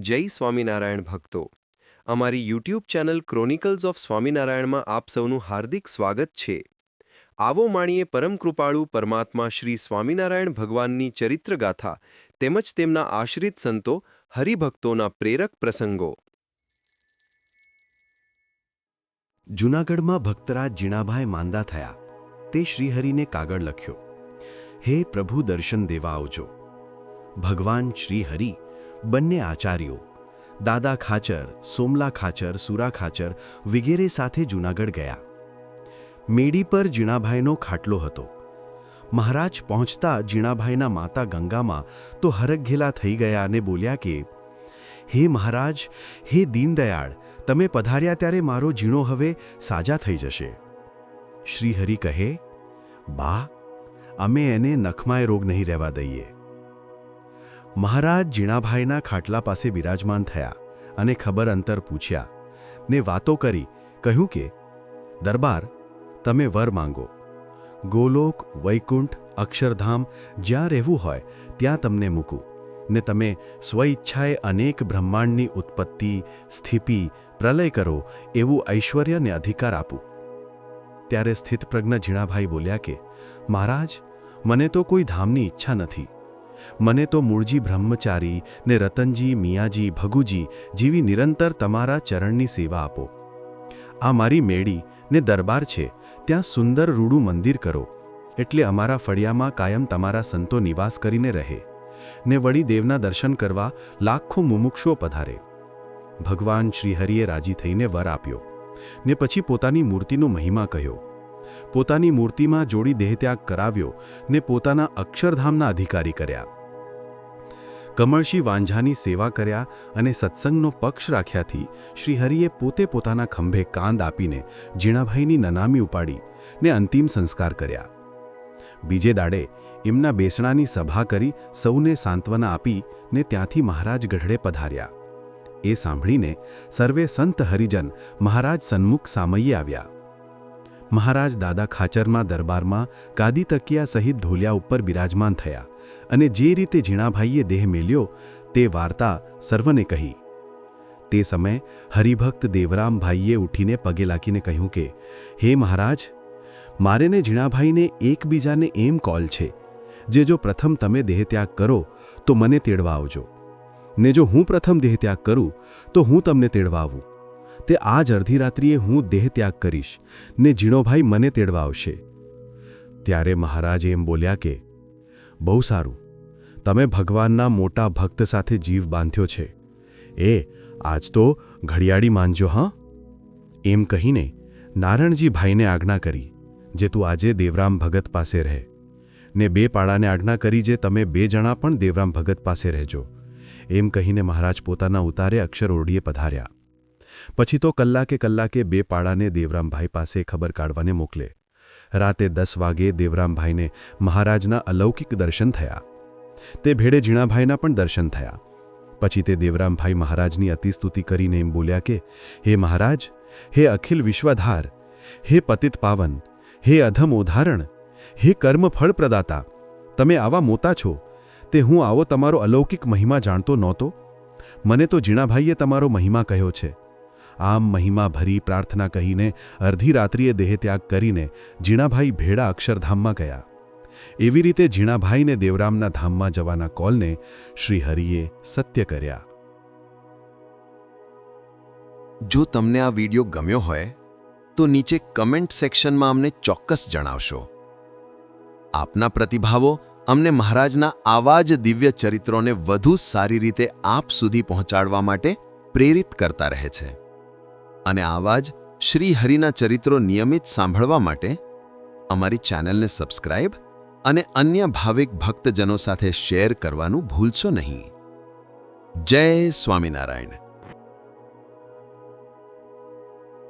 જય સ્વામિનારાયણ ભક્તો. અમારી યુટ્યુબ ચેનલ ક્રોનિકલ્સ ઓફ સ્વામિનારાયણમાં આપ સૌનું હાર્દિક સ્વાગત છે. આવો માણીએ પરમ કૃપાળુ પરમાત્મા શ્રી સ્વામિનારાયણ ભગવાનની ચરિત્રગાથા તેમજ તેમના આશ્રિત સંતો હરિભક્તોના પ્રેરક પ્રસંગો. જૂનાગઢમાં ભક્તરાજ જીણાભાઈ માંદા થયા. તે શ્રીહરિને કાગળ લખ્યો. હે પ્રભુ દર્શન દેવા આવજો. ભગવાન શ્રીહરિ બંને આચાર્યો, દાદા ખાચર, સોમલા ખાચર, સુરા ખાચર વગેરે સાથે જૂનાગઢ ગયા. મેડી પર જીણાભાઈનો ખાટલો હતો. મહારાજ પહોંચતા જીણાભાઈના માતા ગંગામાં તો હરખઘેલા થઈ ગયા અને બોલ્યા કે, હે મહારાજ, હે દીનદયાળ, તમે પધાર્યા ત્યારે મારો જીણો હવે સાજા થઈ જશે. શ્રીહરિ કહે, બા, અમે એને નખમાય રોગ નહીં રહેવા દઈએ. મહારાજ જીણાભાઈના ખાટલા પાસે બિરાજમાન થયા અને ખબર અંતર પૂછ્યા ને વાતો કરી કહ્યું કે, દરબાર, તમે વર માંગો. ગોલોક, વૈકુંઠ, અક્ષરધામ જ્યાં રહેવું હોય ત્યાં તમને મૂકું. ને તમે સ્વઈચ્છાએ અનેક બ્રહ્માંડની ઉત્પત્તિ, સ્થિતિ, પ્રલય કરો એવું ઐશ્વર્ય ને અધિકાર આપું. ત્યારે સ્થિતપ્રજ્ઞ ઝીણાભાઈ બોલ્યા કે, મહારાજ, મને તો કોઈ ધામની ઈચ્છા નથી. મને તો મૂળજી બ્રહ્મચારી ને રતનજી, મિયાજી, ભગુજી જેવી નિરંતર તમારા ચરણની સેવા આપો. આ મારી મેળી ને દરબાર છે, ત્યાં સુંદર રૂડું મંદિર કરો, એટલે અમારા ફળિયામાં કાયમ તમારા સંતો નિવાસ કરીને રહે, ને વળી દેવના દર્શન કરવા લાખો મુમુક્ષો પધારે. ભગવાન શ્રીહરિએ રાજી થઈને વર આપ્યો, ને પછી પોતાની મૂર્તિનો મહિમા કહ્યો પોતાની મૂર્તિમાં જોડી દેહત્યાગ કરાવ્યો ને પોતાના અક્ષરધામના અધિકારી કર્યા. કમળશી વાંઝાની સેવા કર્યા અને સત્સંગનો પક્ષ રાખ્યાથી શ્રીહરિએ પોતે પોતાના ખંભે કાંદ આપીને જીણાભાઈની નનામી ઉપાડી ને અંતિમ સંસ્કાર કર્યા. બીજે દાડે એમના બેસણાની સભા કરી સૌને સાંત્વના આપી ને ત્યાંથી મહારાજ ગઢડે પધાર્યા. એ સાંભળીને સર્વે સંત હરિજન મહારાજ સન્મુખ સામયે આવ્યા. મહારાજ દાદા ખાચરમાં દરબારમાં ગાદી તકિયા સહિત ઢોલિયા ઉપર બિરાજમાન થયા અને જે રીતે ઝીણાભાઈએ દેહ મેલ્યો તે વાર્તા સર્વને કહી. તે સમયે હરિભક્ત દેવરામભાઈએ ઉઠીને પગે લાગીને કહ્યું કે, હે મહારાજ, મારે ને ઝીણાભાઈને એકબીજાને એમ કોલ છે, જે જો પ્રથમ તમે દેહત્યાગ કરો તો મને તેડવા આવજો. ને જો હું પ્રથમ દેહત્યાગ કરું તો હું તમને તેડવા આવું. તે આજ અડધી રાત્રિએ હું દેહ ત્યાગ કરીશ, ને જીણોભાઈ મને તેડવા આવશે. ત્યારે મહારાજ એમ બોલ્યા કે, બહુ સારું. તમે ભગવાનના મોટા ભક્ત સાથે જીવ બાંધ્યો છે. એ, આજ તો ઘડિયાળી માનજો હા? એમ કહીને નારણજીભાઈને આજ્ઞા કરી, જે તું આજે દેવરામ ભગત પાસે રહે. ને બે પાડાને આજ્ઞા કરી જે તમે બે જણા પણ દેવરામ ભગત પાસે રહેજો. એમ કહીને મહારાજ પોતાના ઉતારે અક્ષર ઓરડીએ પધાર્યા. પછી તો કલાકે કલાકે બે પાડાને દેવરામભાઈ પાસે ખબર કાઢવાને મોકલે. રાતે દસ વાગે દેવરામભાઈને મહારાજના અલૌકિક દર્શન થયા. તે ભેડે ઝીણાભાઈના પણ દર્શન થયા. પછી તે દેવરામભાઈ મહારાજની અતિસ્તુતિ કરીને એમ બોલ્યા કે, હે મહારાજ, હે અખિલ વિશ્વધાર, હે પતિત પાવન, હે અધમ ઉદાહરણ હે કર્મફળ પ્રદાતા તમે આવા મોતા છો, તે હું આવો તમારો અલૌકિક મહિમા જાણતો નહોતો? મને તો જીણાભાઈએ તમારો મહિમા કહ્યો છે. આમ મહિમા ભરી પ્રાર્થના કહીને અર્ધી રાત્રિએ દેહત્યાગ કરીને જીણાભાઈ ભેડા અક્ષરધામમાં ગયા. એવી રીતે જીણાભાઈને દેવરામના ધામમાં જવાના કોલને શ્રી હરિએ સત્ય કર્યા. જો તમને આ વીડિયો ગમ્યો હોય, તો નીચે કમેન્ટ સેક્શનમાં અમને ચોક્કસ જણાવશો. આપના પ્રતિભાવો અમને મહારાજના આવા જ દિવ્ય ચરિત્રોને વધુ સારી રીતે આપ સુધી પહોંચાડવા માટે પ્રેરિત કરતા રહે છે. અને આવા જ શ્રી હરિના ચરિત્રો નિયમિત સાંભળવા માટે અમારી ચેનલને સબસ્ક્રાઇબ અને અન્ય ભાવિક ભક્તજનો સાથે શેર કરવાનું ભૂલશો નહીં. જય સ્વામિનારાયણ.